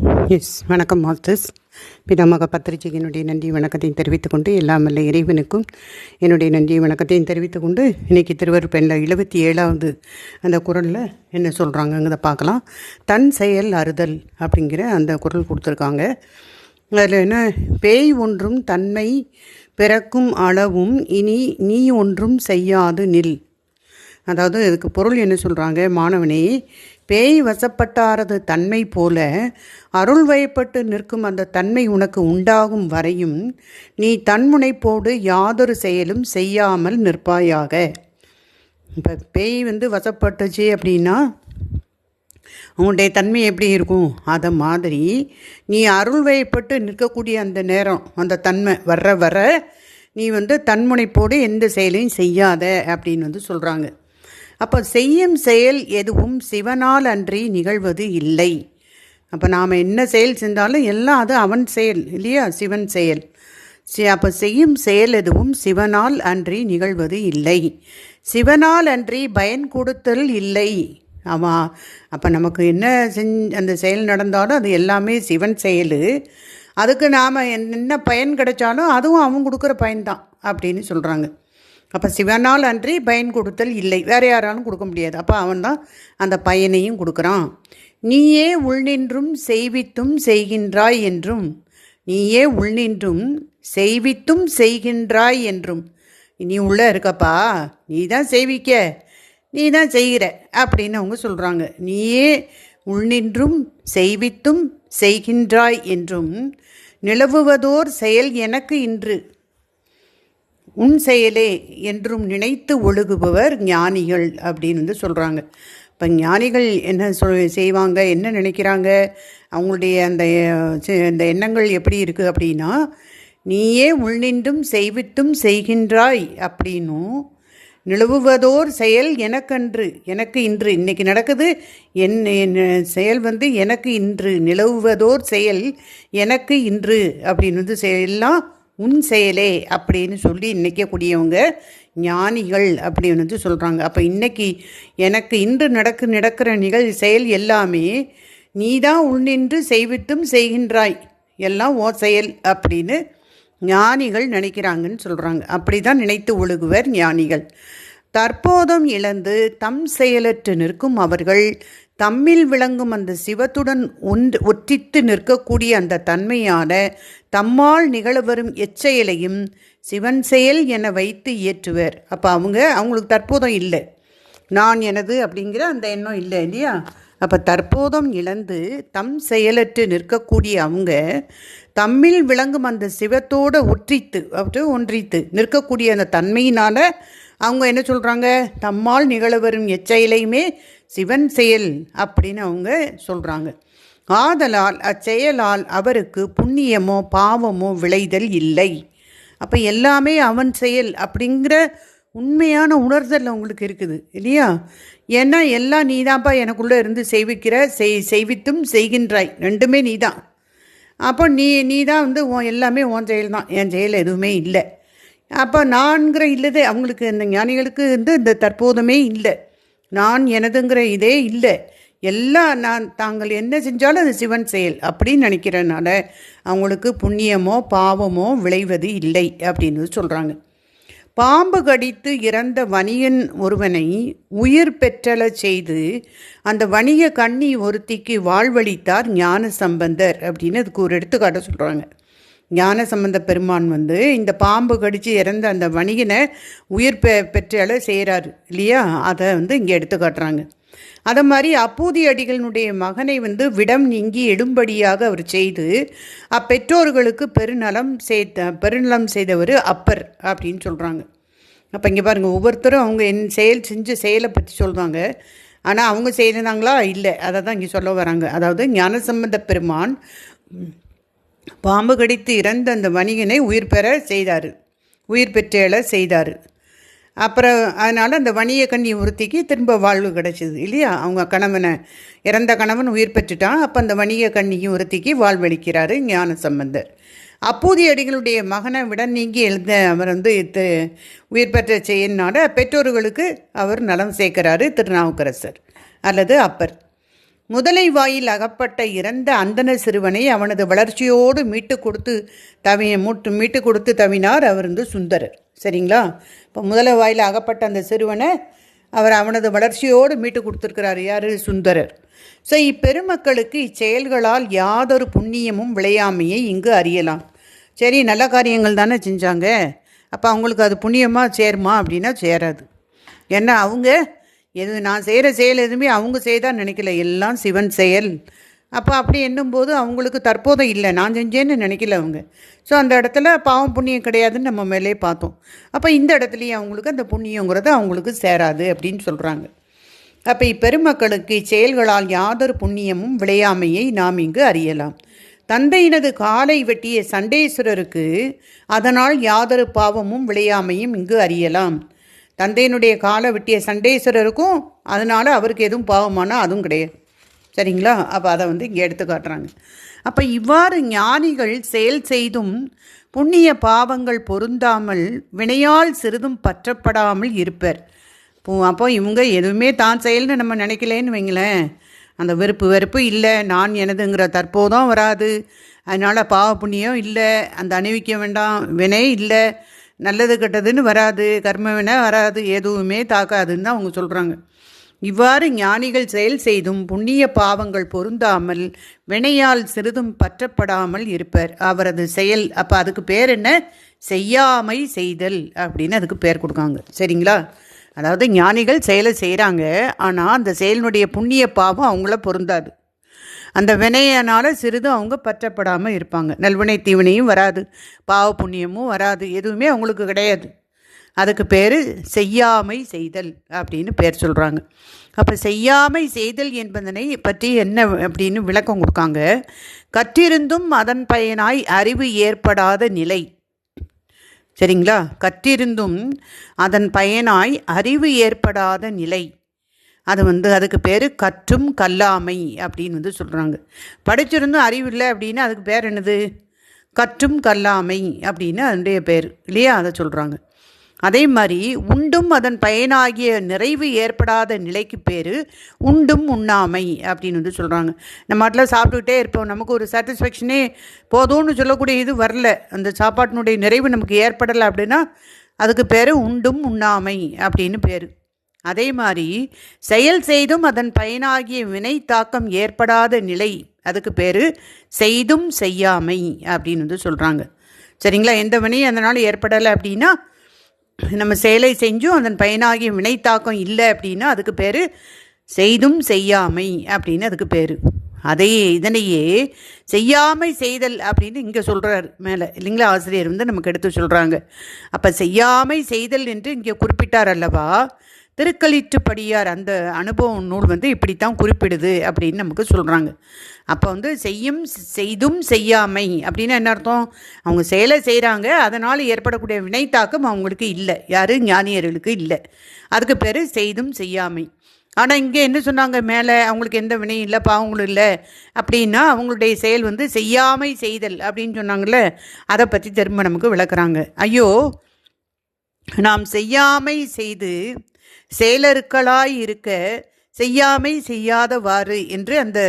S வணக்கம் masters பிதாமக பத்திரிகையினுடைய நன்றி வணக்கத்தையும் தெரிவித்துக் கொண்டு எல்லாம் வல்ல இறைவனுக்கும் என்னுடைய நன்றி வணக்கத்தையும் தெரிவித்துக் கொண்டு இன்றைக்கி திருவருப்பெண்ணில் எழுபத்தி ஏழாவது அந்த குரலில் என்ன சொல்கிறாங்கங்கிறத பார்க்கலாம். தன் செயல் அறுதல் அப்படிங்கிற அந்த குரல் கொடுத்துருக்காங்க. அதில் என்ன? பேய் ஒன்றும் தன்மை பிறக்கும் அளவும் இனி நீ ஒன்றும் செய்யாது நில். அதாவது இதுக்கு பொருள் என்ன சொல்கிறாங்க மாணவனே பேய் வசப்பட்டாரது தன்மை போல அருள் வயப்பட்டு நிற்கும் அந்த தன்மை உனக்கு உண்டாகும் வரையும் நீ தன்முனைப்போடு யாதொரு செயலும் செய்யாமல் நிற்பாயாக. இப்போ பேய் வந்து வசப்பட்டுச்சு அப்படின்னா உன்னுடைய தன்மை எப்படி இருக்கும்? அதை மாதிரி நீ அருள் வயப்பட்டு நிற்கக்கூடிய அந்த நேரம் அந்த தன்மை வர்ற வர நீ வந்து தன்முனைப்போடு எந்த செயலையும் செய்யாத அப்படின்னு வந்து சொல்கிறாங்க அப்போ செய்யும் செயல் எதுவும் சிவனால் அன்றி நிகழ்வது இல்லை. அப்போ நாம் என்ன செயல் செஞ்சாலும் எல்லாம் அது அவன் செயல் இல்லையா? சிவன் செயல். சி அப்போ செய்யும் செயல் எதுவும் சிவனால் அன்றி நிகழ்வது இல்லை. சிவனால் அன்றி பயன் கொடுத்தல் இல்லை. ஆமாம் அப்போ நமக்கு என்ன செஞ் அந்த செயல் நடந்தாலும் அது எல்லாமே சிவன் செயல். அதுக்கு நாம் என்ன பயன் கிடைச்சாலும் அதுவும் அவன் கொடுக்குற பயன்தான் அப்படின்னு சொல்கிறாங்க அப்போ சிவனால் அன்றி பயன் கொடுத்தல் இல்லை. வேறு யாராலும் கொடுக்க முடியாது. அப்போ அவன் தான் அந்த பயனையும் கொடுக்குறான். நீயே உள்நின்றும் செய்வித்தும் செய்கின்றாய் என்றும் நீயே உள்நின்றும் செய்வித்தும் செய்கின்றாய் என்றும் நீ உள்ளே இருக்கப்பா. நீ தான் செய்விக்க. நீ தான் செய்கிற அப்படின்னு அவங்க சொல்கிறாங்க நீயே உள்நின்றும் செய்வித்தும் செய்கின்றாய் என்றும் நிலவுவதோர் செயல் எனக்கு இன்று. உன் செயலே என்றும் நினைத்து ஒழுகுபவர் ஞானிகள் அப்படின்னு வந்து சொல்கிறாங்க இப்போ ஞானிகள் என்ன சொல் செய்வாங்க என்ன நினைக்கிறாங்க அவங்களுடைய அந்த அந்த எண்ணங்கள் எப்படி இருக்குது அப்படின்னா நீயே உள்நின்றும் செய்வித்தும் செய்கின்றாய் அப்படின்னும் நிலவுவதோர் செயல் எனக்கன்று எனக்கு இன்று இன்னைக்கு நடக்குது என் செயல் வந்து எனக்கு இன்று நிலவுவதோர் செயல் எனக்கு இன்று அப்படின்னு வந்து எல்லாம் உன் செயலே அப்படின்னு சொல்லி நினைக்கக்கூடியவங்க ஞானிகள் அப்படின்னு வந்து சொல்கிறாங்க அப்போ இன்றைக்கி எனக்கு இன்று நடக்கு நடக்கிற நிகழ் செயல் எல்லாமே நீ தான் உள்நின்று செய்வித்தும் செய்கின்றாய். எல்லாம் ஓ செயல் அப்படின்னு ஞானிகள் நினைக்கிறாங்கன்னு சொல்கிறாங்க அப்படி தான் நினைத்து ஒழுகுவர் ஞானிகள். தற்போதும் இழந்து தம் செயலற்று நிற்கும் அவர்கள் தம்மில் விளங்கும் அந்த சிவத்துடன் ஒன்று ஒற்றித்து நிற்கக்கூடிய அந்த தன்மையான தம்மால் நிகழவரும் எச்செயலையும் சிவன் செயல் என வைத்து இயற்றுவர். அப்போ அவங்க அவங்களுக்கு தற்போதம் இல்லை. நான் எனது அப்படிங்கிற அந்த எண்ணம் இல்லை இல்லையா? அப்போ தற்போதம் இழந்து தம் செயலற்று நிற்கக்கூடிய அவங்க தம்மில் விளங்கும் அந்த சிவத்தோடு ஒற்றித்து அப்படி ஒன்றித்து நிற்கக்கூடிய அந்த தன்மையினால் அவங்க என்ன சொல்கிறாங்க தம்மால் நிகழ வரும் எச்செயலையுமே சிவன் செயல் அப்படின்னு அவங்க சொல்கிறாங்க ஆதலால் அச்செயலால் அவருக்கு புண்ணியமோ பாவமோ விளைதல் இல்லை. அப்போ எல்லாமே அவன் செயல் அப்படிங்கிற உண்மையான உணர்தல் அவங்களுக்கு இருக்குது இல்லையா? ஏன்னா எல்லாம் நீ தான்ப்பா எனக்குள்ளே இருந்து செய்விக்கிற செய் செய்வித்தும் செய்கின்றாய். ரெண்டுமே நீ தான் அப்போ நீ நீ தான் வந்து உன் எல்லாமே உன் செயல் தான் என் செயல் எதுவுமே இல்லை. அப்போ நான்கிற இல்லதே அவங்களுக்கு இந்த ஞானிகளுக்கு வந்து இந்த தற்போதுமே இல்லை. நான் எனதுங்கிற இதே இல்லை. எல்லாம் நான் தாங்கள் என்ன செஞ்சாலும் அது சிவன் செயல் அப்படின்னு நினைக்கிறனால அவங்களுக்கு புண்ணியமோ பாவமோ விளைவது இல்லை அப்படின்னு சொல்கிறாங்க பாம்பு கடித்து இறந்த வணிகன் ஒருவனை உயிர் பெற்றல செய்து அந்த வணிக கண்ணி ஒருத்திக்கு வாழ்வழித்தார் ஞான சம்பந்தர் அப்படின்னு அதுக்கு ஒரு எடுத்துக்காட்ட சொல்கிறாங்க ஞான சம்பந்த பெருமான் வந்து இந்த பாம்பு கடித்து இறந்த அந்த வணிகனை உயிர் பெ பெற்றால செய்கிறாரு இல்லையா? அதை வந்து இங்கே எடுத்து காட்டுறாங்க. அதை மாதிரி அப்பூதி அடிகளினுடைய மகனை வந்து விடம் நீங்கி எடும்படியாக அவர் செய்து அப்பெற்றோர்களுக்கு பெருநலம் செய்த பெருநலம் செய்தவர் அப்பர் அப்படின்னு சொல்கிறாங்க அப்போ இங்கே பாருங்கள் ஒவ்வொருத்தரும் அவங்க என் செயல் செஞ்ச செயலை பற்றி சொல்கிறாங்க ஆனால் அவங்க செய்தாங்களா இல்லை. அதை தான் இங்கே சொல்ல வராங்க. அதாவது ஞானசம்பந்த பெருமான் பாம்பு கடித்து இறந்த அந்த வணிகனை உயிர் பெற செய்தார். உயிர் பெற்றேல செய்தார். அப்புறம் அதனால் அந்த வணிக கண்ணி ஒருத்திக்கு திரும்ப வாழ்வு கிடச்சிது இல்லையா? அவங்க கணவனை இறந்த கணவன் உயிர் பெற்றுட்டான் அப்போ அந்த வணிக கண்ணியும் ஒருத்திக்கு வாழ்வளிக்கிறாரு ஞான சம்பந்தர். அப்போதைய அடிகளுடைய மகனை விட நீங்கி எழுந்த அவர் வந்து உயிர் பெற்ற செய்யினால பெற்றோர்களுக்கு அவர் நலம் சேர்க்கிறாரு திருநாவுக்கரசர் அல்லது அப்பர். முதலை வாயில் அகப்பட்ட இறந்த அந்தன சிறுவனை அவனது வளர்ச்சியோடு மீட்டு கொடுத்து தவிய மூட்டு மீட்டு கொடுத்து தவினார் அவர் வந்து சுந்தரர். சரிங்களா? இப்போ முதலை வாயில் அகப்பட்ட அந்த சிறுவனை அவர் அவனது வளர்ச்சியோடு மீட்டு கொடுத்துருக்கிறார் யார்? சுந்தரர். ஸோ இப்பெருமக்களுக்கு இச்செயல்களால் யாதொரு புண்ணியமும் விளையாமையை இங்கு அறியலாம். சரி நல்ல காரியங்கள் தானே செஞ்சாங்க. அப்போ அவங்களுக்கு அது புண்ணியமாக சேருமா அப்படின்னா சேராது. ஏன்னா அவங்க எது நான் செய்கிற செயல் எதுவுமே அவங்க செய்தால் நினைக்கல. எல்லாம் சிவன் செயல். அப்போ அப்படி என்னும்போது அவங்களுக்கு தற்போதும் இல்லை. நான் செஞ்சேன்னு நினைக்கல அவங்க. ஸோ அந்த இடத்துல பாவம் புண்ணியம் கிடையாதுன்னு நம்ம மேலே பார்த்தோம். அப்போ இந்த இடத்துலையும் அவங்களுக்கு அந்த புண்ணியங்கிறது அவங்களுக்கு சேராது அப்படின்னு சொல்கிறாங்க அப்போ இப்பெருமக்களுக்கு இச்செயல்களால் யாதொரு புண்ணியமும் விளையாமையை நாம் இங்கு அறியலாம். தந்தையினது காலை வெட்டிய சண்டேஸ்வரருக்கு அதனால் யாதொரு பாவமும் விளையாமையும் இங்கு அறியலாம். தந்தையினுடைய காலை வெட்டிய சண்டேஸ்வரருக்கும் அதனால் அவருக்கு எதுவும் பாவமானா அதுவும் கிடையாது. சரிங்களா? அப்போ அதை வந்து இங்கே எடுத்து காட்டுறாங்க அப்போ இவ்வாறு ஞானிகள் செயல் செய்தும் புண்ணிய பாவங்கள் பொருந்தாமல் வினையால் சிறிதும் பற்றப்படாமல் இருப்பர். அப்போ இவங்க எதுவுமே தான் செயல்னு நம்ம நினைக்கலேன்னு வைங்களேன். அந்த வெறுப்பு வெறுப்பு இல்லை நான் எனதுங்கிற தற்போதும் வராது. அதனால் பாவ புண்ணியம் இல்லை அந்த அணிவிக்க வேண்டாம் வினை இல்லை நல்லது கெட்டதுன்னு வராது கர்மவினை வராது எதுவுமே தாக்காதுன்னு தான் அவங்க சொல்கிறாங்க இவ்வாறு ஞானிகள் செயல் செய்தும் புண்ணிய பாவங்கள் பொருந்தாமல் வினையால் சிறிதும் பற்றப்படாமல் இருப்பர். அவரது செயல் அப்போ அதுக்கு பேர் என்ன? செய்யாமை செய்தல் அப்படின்னு அதுக்கு பேர் கொடுக்காங்க. சரிங்களா? அதாவது ஞானிகள் செயலை செய்கிறாங்க ஆனால் அந்த செயலினுடைய புண்ணிய பாவம் அவங்கள பொருந்தாது. அந்த வினையனால் சிறிதும் அவங்க பற்றப்படாமல் இருப்பாங்க. நல்வினை தீவினையும் வராது. பாவ புண்ணியமும் வராது. எதுவுமே அவங்களுக்கு கிடையாது. அதுக்கு பேர் செய்யாமை செய்தல் அப்படின்னு பேர் சொல்கிறாங்க அப்போ செய்யாமை செய்தல் என்பதனை பற்றி என்ன அப்படின்னு விளக்கம் கொடுக்காங்க. கற்றிருந்தும் அதன் பயனாய் அறிவு ஏற்படாத நிலை. சரிங்களா? கற்றிருந்தும் அதன் பயனாய் அறிவு ஏற்படாத நிலை. அது வந்து அதுக்கு பேர் கற்றும் கல்லாமை அப்படின்னு வந்து சொல்கிறாங்க படிச்சிருந்தும் அறிவு இல்லை அப்படின்னா அதுக்கு பேர் என்னது? கற்றும் கல்லாமை அப்படின்னு அதனுடைய பேர் இல்லையா? அதை சொல்கிறாங்க அதே மாதிரி உண்டும் அதன் பயனாகிய நிறைவு ஏற்படாத நிலைக்கு பேர் உண்டும் உண்ணாமை அப்படின்னு வந்து சொல்கிறாங்க நம்ம மாட்டில் சாப்பிட்டுக்கிட்டே இருப்போம். நமக்கு ஒரு சாட்டிஸ்ஃபேக்ஷனே போதும்னு சொல்லக்கூடிய இது வரல. அந்த சாப்பாட்டினுடைய நிறைவு நமக்கு ஏற்படலை அப்படின்னா அதுக்கு பேர் உண்டும் உண்ணாமை அப்படின்னு பேர். அதே மாதிரி செயல் செய்தும் அதன் பயனாகிய வினை தாக்கம் ஏற்படாத நிலை அதுக்கு பேர் செய்தும் செய்யாமை அப்படின்னு வந்து சொல்கிறாங்க சரிங்களா? எந்த வினையும் அதனால் ஏற்படலை அப்படின்னா நம்ம செயலை செஞ்சும் அதன் பயனாகிய வினை தாக்கம் இல்லை அப்படின்னா அதுக்கு பேர் செய்தும் செய்யாமை அப்படின்னு அதுக்கு பேர். அதையே இதனையே செய்யாமை செய்தல் அப்படின்னு இங்கே சொல்கிறார் மேலே. இல்லைங்களா? ஆசிரியர் வந்து நமக்கு எடுத்து சொல்கிறாங்க அப்போ செய்யாமை செய்தல் என்று இங்கே குறிப்பிட்டார் அல்லவா? திருக்களிற்றுப்படியார் அந்த அனுபவம் நூல் வந்து இப்படித்தான் குறிப்பிடுது அப்படின்னு நமக்கு சொல்கிறாங்க அப்போ வந்து செய்யும் செய்தும் செய்யாமை அப்படின்னு என்ன அர்த்தம்? அவங்க செயலை செய்கிறாங்க அதனால் ஏற்படக்கூடிய வினைத்தாக்கம் அவங்களுக்கு இல்லை. யார்? ஞானியர்களுக்கு இல்லை. அதுக்கு பேர் செய்தும் செய்யாமை. ஆனால் இங்கே என்ன சொன்னாங்க? மேலே அவங்களுக்கு எந்த வினையும் இல்லை பாவங்களும் இல்லை. அப்படின்னா அவங்களுடைய செயல் வந்து செய்யாமை செய்தல் அப்படின்னு சொன்னாங்கள்ல அதை பற்றி திரும்ப நமக்கு விளக்குறாங்க. ஐயோ நாம் செய்யாமை செய்து செயலருக்களாய் இருக்க செய்யாமை செய்யாதவாறு என்று அந்த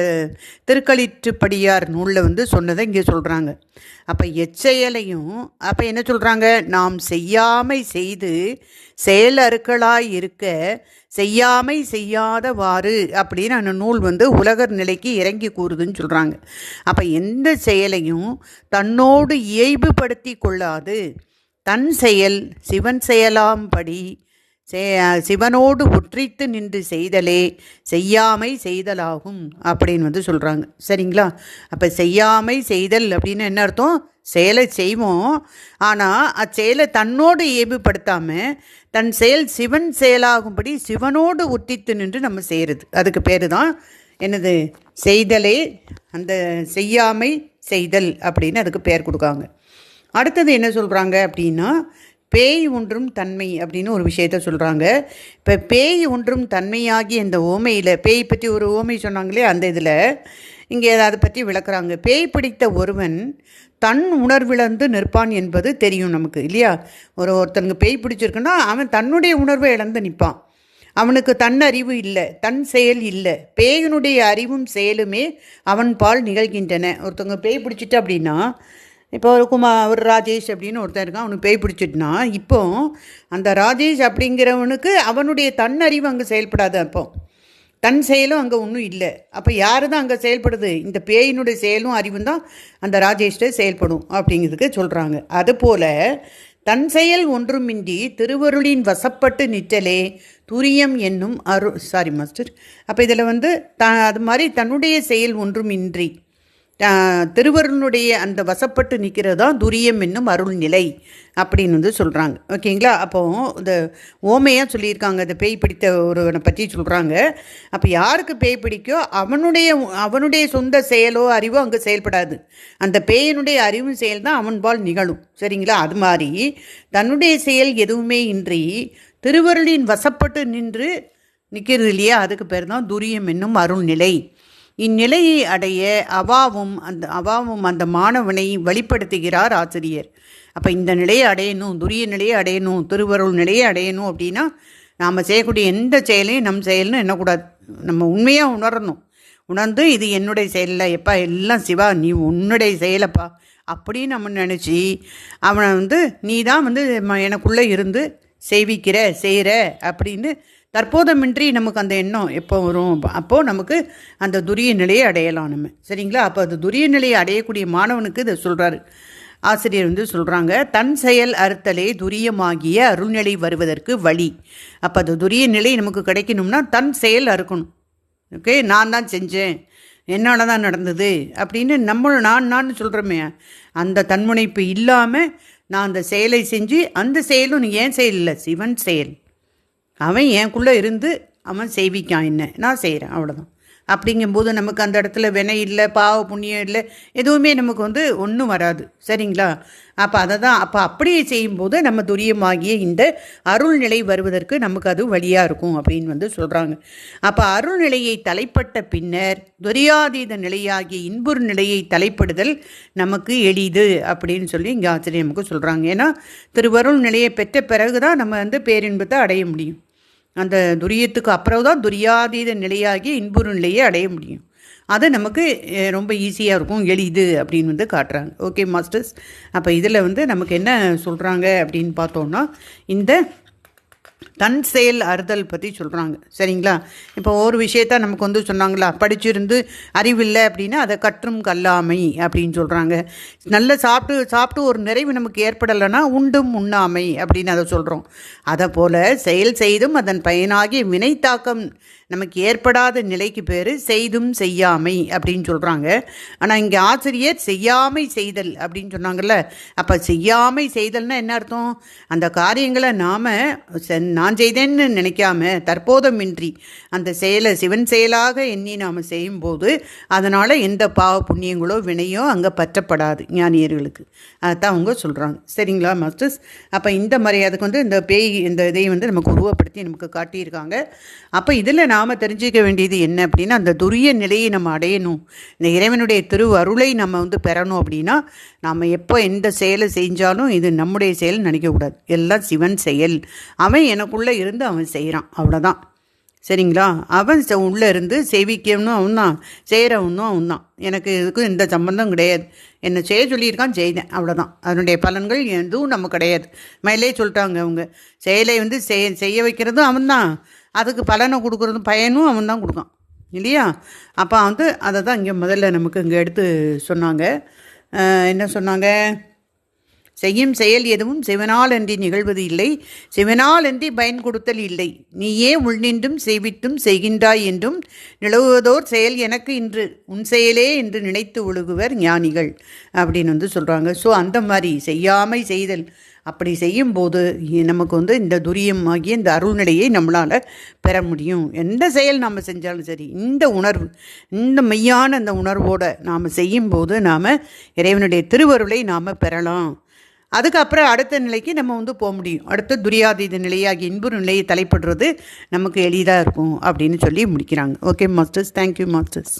திருக்களிற்றுப்படியார் நூலில் வந்து சொன்னதை இங்கே சொல்கிறாங்க அப்போ எச்செயலையும் அப்போ என்ன சொல்கிறாங்க நாம் செய்யாமை செய்து செயலருக்களாய் இருக்க செய்யாமை செய்யாதவாறு அப்படின்னு அந்த நூல் வந்து உலகர் நிலைக்கு இறங்கி கூறுதுன்னு சொல்கிறாங்க அப்போ எந்த செயலையும் தன்னோடு இயைபுபடுத்தி கொள்ளாது. தன் செயல் சிவன் செயலாம்படி சிவனோடு ஒற்றித்து நின்று செய்தலே செய்யாமை செய்தலாகும் அப்படின்னு வந்து சொல்கிறாங்க சரிங்களா? அப்போ செய்யாமை செய்தல் அப்படின்னு என்ன அர்த்தம்? செயலை செய்வோம். ஆனால் அச்செயலை தன்னோடு இயல்புப்படுத்தாமல் தன் செயல் சிவன் செயலாகும்படி சிவனோடு ஒத்தித்து நின்று நம்ம செய்கிறது அதுக்கு பேர் தான் என்னது? செய்தலே அந்த செய்யாமை செய்தல் அப்படின்னு அதுக்கு பேர் கொடுக்காங்க. அடுத்தது என்ன சொல்கிறாங்க அப்படின்னா பேய் ஒன்றும் தன்மை அப்படின்னு ஒரு விஷயத்த சொல்கிறாங்க இப்போ பேய் ஒன்றும் தன்மையாகி இந்த ஓமையில் பேய் பற்றி ஒரு ஓமை சொன்னாங்களே அந்த இதில் இங்கே அதை பற்றி விளக்குறாங்க. பேய் பிடித்த ஒருவன் தன் உணர்விழந்து நிற்பான் என்பது தெரியும் நமக்கு இல்லையா? ஒரு ஒருத்தனுக்கு பேய் பிடிச்சிருக்குன்னா அவன் தன்னுடைய உணர்வை இழந்து நிற்பான். அவனுக்கு தன் அறிவு இல்லை தன் செயல் இல்லை. பேயினுடைய அறிவும் செயலுமே அவன் பால் நிகழ்கின்றன. ஒருத்தவங்க பேய் பிடிச்சிட்டு அப்படின்னா இப்போ ஒரு குமா ஒரு ராஜேஷ் அப்படின்னு ஒருத்தன் இருக்கான் அவனுக்கு பேய் பிடிச்சிட்டுனா இப்போ அந்த ராஜேஷ் அப்படிங்கிறவனுக்கு அவனுடைய தன்னறிவு அங்கே செயல்படாது அப்போ. தன் செயலும் அங்கே ஒன்றும் இல்லை. அப்போ யார் தான் அங்கே செயல்படுது? இந்த பேயினுடைய செயலும் அறிவும் தான் அந்த ராஜேஷ்டே செயல்படும் அப்படிங்கிறதுக்கு சொல்கிறாங்க அதுபோல் தன் செயல் ஒன்றுமின்றி திருவருளின் வசப்பட்டு நிற்றலே துரியம் என்னும் அரு சாரி மாஸ்டர் அப்போ இதில் வந்து த அது மாதிரி தன்னுடைய செயல் ஒன்றுமின்றி திருவருளுடைய அந்த வசப்பட்டு நிற்கிறது தான் துரியம் என்னும் அருள் நிலை அப்படின்னு வந்து சொல்கிறாங்க ஓகேங்களா? அப்போது இந்த ஓமையாக சொல்லியிருக்காங்க. இந்த பேய் பிடித்த ஒருவனை பற்றி சொல்கிறாங்க அப்போ யாருக்கு பேய் பிடிக்கோ அவனுடைய அவனுடைய சொந்த செயலோ அறிவோ அங்கே செயல்படாது. அந்த பேயனுடைய அறிவும் செயல் தான் அவன்பால் நிகழும். சரிங்களா? அது மாதிரி தன்னுடைய செயல் எதுவுமே இன்றி திருவருளின் வசப்பட்டு நின்று நிற்கிறது இல்லையா? அதுக்கு பேர் தான் துரியம் என்னும் அருள்நிலை. இந்நிலையை அடைய அவாவும் அந்த அவாவும் அந்த மாணவனை வழிப்படுத்துகிறார் ஆசிரியர். அப்போ இந்த நிலையை அடையணும் துரிய நிலையை அடையணும் திருவருள் நிலையை அடையணும் அப்படின்னா நாம் செய்யக்கூடிய எந்த செயலையும் நம் செயல்னு என்னக்கூடாது நம்ம உண்மையாக உணரணும். உணர்ந்து இது என்னுடைய செயலில் எப்பா எல்லாம் சிவா நீ உன்னுடைய செயலப்பா அப்படின்னு நம்ம நினச்சி அவனை வந்து நீ தான் வந்து எனக்குள்ளே இருந்து செய்விக்கிற செய்கிற அப்படின்னு தற்போதமின்றி நமக்கு அந்த எண்ணம் எப்போ வரும்? அப்போது நமக்கு அந்த துரிய நிலையை அடையலாம் நம்ம. சரிங்களா? அப்போ அது துரிய நிலையை அடையக்கூடிய மாணவனுக்கு இதை சொல்கிறாரு ஆசிரியர் வந்து சொல்கிறாங்க தன் செயல் அறுத்தலே துரியமாகிய அருள்நிலை வருவதற்கு வழி. அப்போ அது துரிய நிலை நமக்கு கிடைக்கணும்னா தன் செயல் அறுக்கணும். ஓகே? நான் தான் செஞ்சேன். என்னால் தான் நடந்தது அப்படின்னு நம்ம நான் நான் சொல்கிறோமே அந்த தன்முனைப்பு இல்லாமல் நான் அந்த செயலை செஞ்சு அந்த செயலும் ஏன் செயல் இல்லை? சிவன் செயல். அவன் எனக்குள்ளே இருந்து அவன் செய்விக்கான் என்ன? நான் செய்கிறேன் அவ்வளோதான் அப்படிங்கும்போது நமக்கு அந்த இடத்துல வினை இல்லை பாவ புண்ணியம் இல்லை எதுவுமே நமக்கு வந்து ஒன்றும் வராது. சரிங்களா? அப்போ அதை தான் அப்போ அப்படியே செய்யும்போது நம்ம துரியமாகிய இந்த அருள்நிலை வருவதற்கு நமக்கு அது வழியாக இருக்கும் அப்படின்னு வந்து சொல்கிறாங்க அப்போ அருள்நிலையை தலைப்பட்ட பின்னர் துரியாதீத நிலையாகிய இன்புர் நிலையை தலைப்படுதல் நமக்கு எளிது அப்படின்னு சொல்லி இங்கே ஆச்சரியமுக்கு சொல்கிறாங்க ஏன்னா திருவருள் நிலையை பெற்ற பிறகு தான் நம்ம வந்து பேரின்பத்தை அடைய முடியும். அந்த துரியத்துக்கு அப்புறம் தான் துரியாதீத நிலையாகி இன்புறு நிலையை அடைய முடியும். அது நமக்கு ரொம்ப ஈஸியாக இருக்கும் எளிது அப்படின்னு வந்து காட்டுறாங்க. ஓகே மாஸ்டர்ஸ் அப்போ இதில் வந்து நமக்கு என்ன சொல்கிறாங்க அப்படின்னு பார்த்தோன்னா இந்த தன் செயல் அறுதல் பற்றி சொல்கிறாங்க சரிங்களா? இப்போ ஒரு விஷயத்த நமக்கு வந்து சொன்னாங்களா? படிச்சிருந்து அறிவில்லை அப்படின்னா அதை கற்றும் கல்லாமை அப்படின்னு சொல்கிறாங்க நல்ல சாப்பிட்டு சாப்பிட்டு ஒரு நிறைவு நமக்கு ஏற்படலைன்னா உண்டும் உண்ணாமை அப்படின்னு அதை சொல்கிறோம் அதை போல் செயல் செய்தும் அதன் பயனாகி வினை தாக்கம் நமக்கு ஏற்படாத நிலைக்கு பேர் செய்தும் செய்யாமை அப்படின்னு சொல்கிறாங்க ஆனால் இங்கே ஆசிரியர் செய்யாமை செய்தல் அப்படின்னு சொன்னாங்கல்ல. அப்போ செய்யாமை செய்தல்னா என்ன அர்த்தம்? அந்த காரியங்களை நாம் நான் செய்தேன்னு நினைக்காம தற்போதமின்றி அந்த செயலை சிவன் செயலாக எண்ணி நாம் செய்யும்போது அதனால் எந்த பாவ புண்ணியங்களோ வினையோ அங்கே பற்றப்படாது ஞானியர்களுக்கு. அதைத்தான் அவங்க சொல்கிறாங்க சரிங்களா மாஸ்டர்ஸ் அப்போ இந்த மாதிரி அதுக்கு வந்து இந்த பேய் இந்த இதை வந்து நமக்கு உருவப்படுத்தி நமக்கு காட்டியிருக்காங்க. அப்போ இதில் நான் நாம் தெரிஞ்சிக்க வேண்டியது என்ன அப்படின்னா அந்த துரிய நிலையை நம்ம அடையணும். இந்த இறைவனுடைய திரு அருளை நம்ம வந்து பெறணும் அப்படின்னா நாம் எப்போ எந்த செயலை செஞ்சாலும் இது நம்முடைய செயல் நினைக்கக்கூடாது. எல்லாம் சிவன் செயல். அவன் எனக்குள்ளே இருந்து அவன் செய்கிறான் அவ்வளோதான் சரிங்களா? அவன் உள்ளே இருந்து சேவிக்கணும் அவன் தான். செய்கிறவனும் அவன் தான். எனக்கு இதுக்கும் எந்த சம்மந்தம் கிடையாது. என்னை செய்ய சொல்லியிருக்கான் செய்தேன். அவ்வளோதான் அதனுடைய பலன்கள் எதுவும் நம்ம கிடையாது. மேலே சொல்லிட்டாங்க அவங்க. செயலை வந்து செய்ய செய்ய வைக்கிறதும் அவன் தான். அதுக்கு பலனை கொடுக்குறதும் பயனும் அவன் தான் கொடுக்கான். இல்லையா? அப்போ வந்து அதை தான் இங்கே முதல்ல நமக்கு இங்கே எடுத்து சொன்னாங்க. என்ன சொன்னாங்க? செய்யும் செயல் எதுவும் சிவனால் அன்றி நிகழ்வது இல்லை. சிவனால் அன்றி பயன் கொடுத்தல் இல்லை. நீயே உள்நின்றும் செய்வித்தும் செய்கின்றாய் என்றும் நிலவுவதோர் செயல் எனக்கு இன்று உன் செயலே என்று நினைத்து ஒழுகுவர் ஞானிகள் அப்படின்னு வந்து சொல்கிறாங்க ஸோ அந்த மாதிரி செய்யாமை செய்தல். அப்படி செய்யும்போது நமக்கு வந்து இந்த துரியம் ஆகிய இந்த அருள்நிலையை நம்மளால் பெற முடியும். எந்த செயல் நாம் செஞ்சாலும் சரி இந்த உணர்வு இந்த மெய்யான அந்த உணர்வோடு நாம் செய்யும்போது நாம் இறைவனுடைய திருவருளை நாம் பெறலாம். அதுக்கப்புறம் அடுத்த நிலைக்கு நம்ம வந்து போக முடியும். அடுத்த துரியாதீத நிலையாகி இன்புறு நிலையை தலைப்படுறது நமக்கு எளிதாக இருக்கும் அப்படின்னு சொல்லி முடிக்கிறாங்க. Okay masters thank you masters